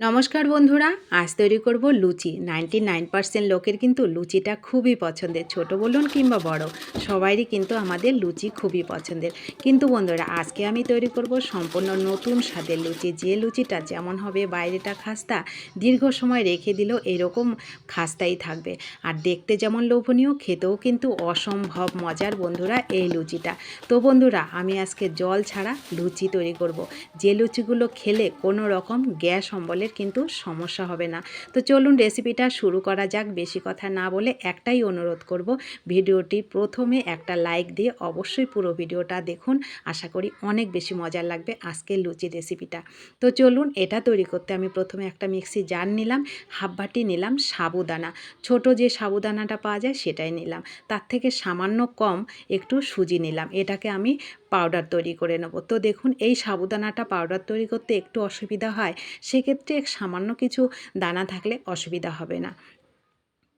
নমস্কার বন্ধুরা, আজ তৈরি করব লুচি। নাইনটি নাইন পার্সেন্ট লোকের কিন্তু লুচিটা খুবই পছন্দের, ছোট বলুন কিংবা বড়। সবারই কিন্তু আমাদের লুচি খুবই পছন্দের। কিন্তু বন্ধুরা, আজকে আমি তৈরি করব সম্পূর্ণ নতুন স্বাদের লুচি। যে লুচিটা যেমন হবে বাইরেটা খাস্তা, দীর্ঘ সময় রেখে দিলেও এরকম খাস্তাই থাকবে। আর দেখতে যেমন লোভনীয়, খেতেও কিন্তু অসম্ভব মজার বন্ধুরা এই লুচিটা। তো বন্ধুরা, আমি আজকে জল ছাড়া লুচি তৈরি করব। যে লুচিগুলো খেলে কোনো রকম গ্যাস অম্বলের কিন্তু সমস্যা হবে না। তো চলুন রেসিপিটা শুরু করা যাক। বেশি কথা না বলে একটাই অনুরোধ করব, ভিডিওটি প্রথমে একটা লাইক দিয়ে অবশ্যই পুরো ভিডিওটা দেখুন। আশা করি অনেক বেশি মজার লাগবে আজকের লুচি রেসিপিটা তো চলুন এটা তৈরি করতে আমি প্রথমে একটা মিক্সি জার নিলাম হাফ বাটি নিলাম সাবুদানা। ছোট যে সাবুদানাটা পাওয়া যায় সেটাই নিলাম। তার থেকে সামান্য কম একটু সুজি নিলাম। এটাকে আমি পাউডার তৈরি করে নেব। তো দেখুন এই সাবুদানাটা পাউডার তৈরি করতে একটু অসুবিধা হয়, সেক্ষেত্রে সামান্য কিছু দানা থাকলে অসুবিধা হবে না।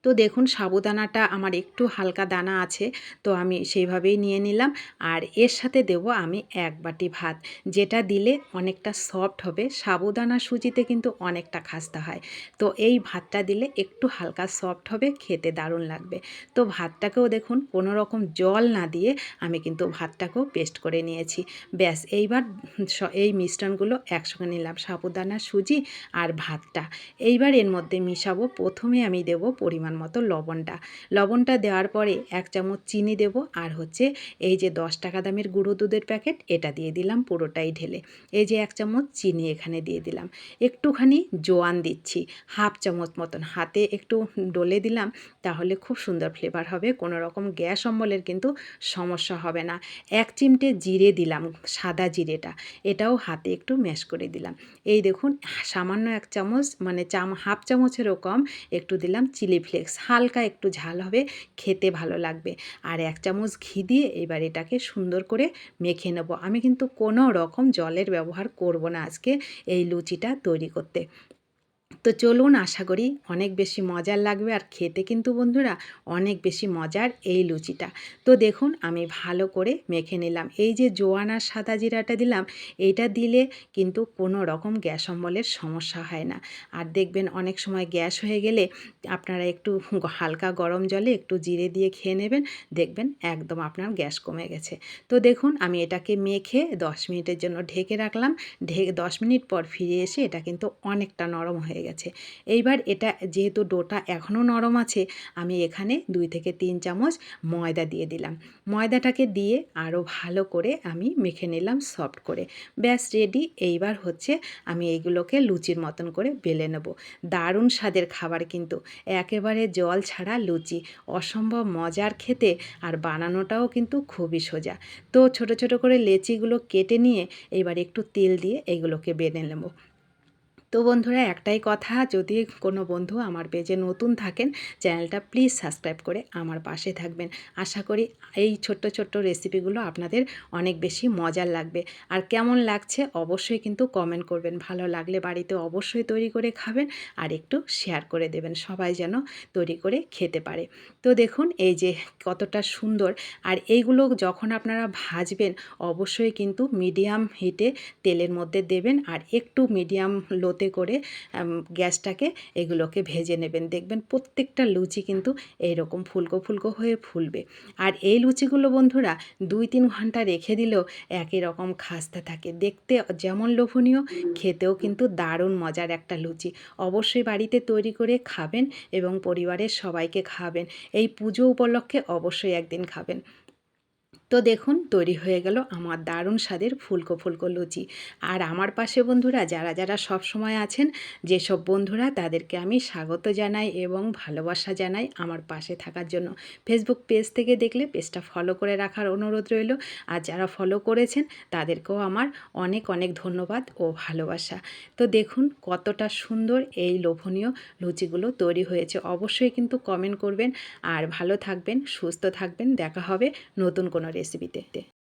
তো দেখুন, সাবুদানাটা আমার একটু হালকা দানা আছে, তো আমি সেইভাবেই নিয়ে নিলাম। আর এর সাথে দেব আমি এক বাটি ভাত, যেটা দিলে অনেকটা সফট হবে, সাবুদানা সুজিতে কিন্তু অনেকটা খাস্তা হয়। তো এই ভাতটা দিলে একটু হালকা সফট হবে, খেতে দারুণ লাগবে। তো ভাতটাকেও দেখুন, কোনো রকম জল না দিয়ে আমি কিন্তু ভাতটাকেও পেস্ট করে নিয়েছি। ব্যাস, এইবার এই মিশ্রণগুলো একসঙ্গে নিলাম, সাবুদানা, সুজি আর ভাতটা। এইবার এর মধ্যে মিশাবো, প্রথমে আমি দেব পরিমাণ পরিমাণ মতো লবণটা। লবণটা দেওয়ার পরে এক চামচ চিনি দেব আর হচ্ছে এই যে দশ টাকা দামের গুঁড়ো দুধের প্যাকেট, এটা দিয়ে দিলাম পুরোটাই ঢেলে। এই যে এক চামচ চিনি এখানে দিয়ে দিলাম। একটুখানি জোয়ান দিচ্ছি, হাফ চামচ মতন। হাতে একটু ডলে দিলাম, তাহলে খুব সুন্দর ফ্লেভার হবে। কোনো রকম গ্যাস অম্বলের কিন্তু সমস্যা হবে না। এক চিমটে জিরে দিলাম, সাদা জিরেটা। এটাও হাতে একটু ম্যাশ করে দিলাম। এই দেখুন, সামান্য এক চামচ মানে চাম, হাফ চামচেরও কম, একটু দিলাম চিলি ফ্লেক্স ফ্লেক্স হালকা একটু ঝাল হবে, খেতে ভালো লাগবে। আর এক চামচ ঘি দিয়ে এবার এটাকে সুন্দর করে মেখে নেব। আমি কিন্তু কোনো রকম জলের ব্যবহার করব না আজকে এই লুচিটা তৈরি করতে। তো চলুন, আশা করি অনেক বেশি মজার লাগবে। আর খেতে কিন্তু বন্ধুরা অনেক বেশি মজার এই লুচিটা। তো দেখুন, আমি ভালো করে মেখে নিলাম। এই যে জোয়ানার সাদা জিরাটা দিলাম এইটা দিলে কিন্তু কোনো রকম গ্যাস অম্বলের সমস্যা হয় না। আর দেখবেন, অনেক সময় গ্যাস হয়ে গেলে আপনারা একটু হালকা গরম জলে একটু জিরে দিয়ে খেয়ে নেবেন, দেখবেন একদম আপনার গ্যাস কমে গেছে। তো দেখুন, আমি এটাকে মেখে দশ মিনিটের জন্য ঢেকে রাখলাম। ঢেকে দশ মিনিট পর ফিরে এসে এটা কিন্তু অনেকটা নরম হয়ে গেছে। গেছে। এইবার এটা যেহেতু ডোটা এখনও নরম আছে, আমি এখানে দুই থেকে তিন চামচ ময়দা দিয়ে দিলাম। ময়দাটাকে দিয়ে আরও ভালো করে আমি মেখে নিলাম সফট করে। ব্যাস, রেডি। এইবার হচ্ছে আমি এইগুলোকে লুচির মতন করে বেলে নেব। দারুণ স্বাদের খাবার কিন্তু। একেবারে জল ছাড়া লুচি। অসম্ভব মজার খেতে আর বানানোটাও কিন্তু খুবই সোজা। তো ছোট ছোট করে লেচিগুলো কেটে নিয়ে এবার একটু তেল দিয়ে এইগুলোকে বেলে নেব। তো বন্ধুরা, একটাই কথা, যদি কোনো বন্ধু আমার পেজে নতুন থাকেন, চ্যানেলটা প্লিজ সাবস্ক্রাইব করে আমার পাশে থাকবেন। আশা করি এই ছোট্ট ছোট্ট রেসিপিগুলো আপনাদের অনেক বেশি মজার লাগবে। আর কেমন লাগছে অবশ্যই কিন্তু কমেন্ট করবেন। ভালো লাগলে বাড়িতে অবশ্যই তৈরি করে খাবেন আর একটু শেয়ার করে দেবেন। সবাই যেন তৈরি করে খেতে পারে। তো দেখুন, এই যে কতটা সুন্দর। আর এইগুলো যখন আপনারা ভাজবেন, অবশ্যই কিন্তু মিডিয়াম হিটে তেলের মধ্যে দেবেন। আর একটু মিডিয়াম লোতে লোতে করে গ্যাসটাকে এগুলোকে ভেজে নেবেন। দেখবেন প্রত্যেকটা লুচি কিন্তু এইরকম ফুলকো ফুলকো হয়ে ফুলবে। আর এই লুচিগুলো বন্ধুরা দুই তিন ঘণ্টা রেখে দিলেও একই রকম খাস্তা থাকে। দেখতে যেমন লোভনীয়, খেতেও কিন্তু দারুণ মজার একটা লুচি। অবশ্যই বাড়িতে তৈরি করে খাবেন এবং পরিবারের সবাইকে খাবেন। এই পুজো উপলক্ষে অবশ্যই একদিন খাবেন। তো দেখুন, তৈরি হয়ে গেল আমার দারুণ স্বাদের ফুলকো ফুলকো লুচি। আর আমার পাশে বন্ধুরা, যারা যারা সব সময় আছেন, যেসব বন্ধুরা তাদেরকে আমি স্বাগত জানাই এবং ভালোবাসা জানাই আমার পাশে থাকার জন্য। ফেসবুক পেজ থেকে দেখলে পেজটা ফলো করে রাখার অনুরোধ রইল। আর যারা ফলো করেছেন, তাদেরকেও আমার অনেক অনেক ধন্যবাদ ও ভালোবাসা। তো দেখুন, কতটা সুন্দর এই লোভনীয় লুচিগুলো তৈরি হয়েছে। অবশ্যই কিন্তু কমেন্ট করবেন। আর ভালো থাকবেন, সুস্থ থাকবেন। দেখা হবে নতুন কোনো レシピで。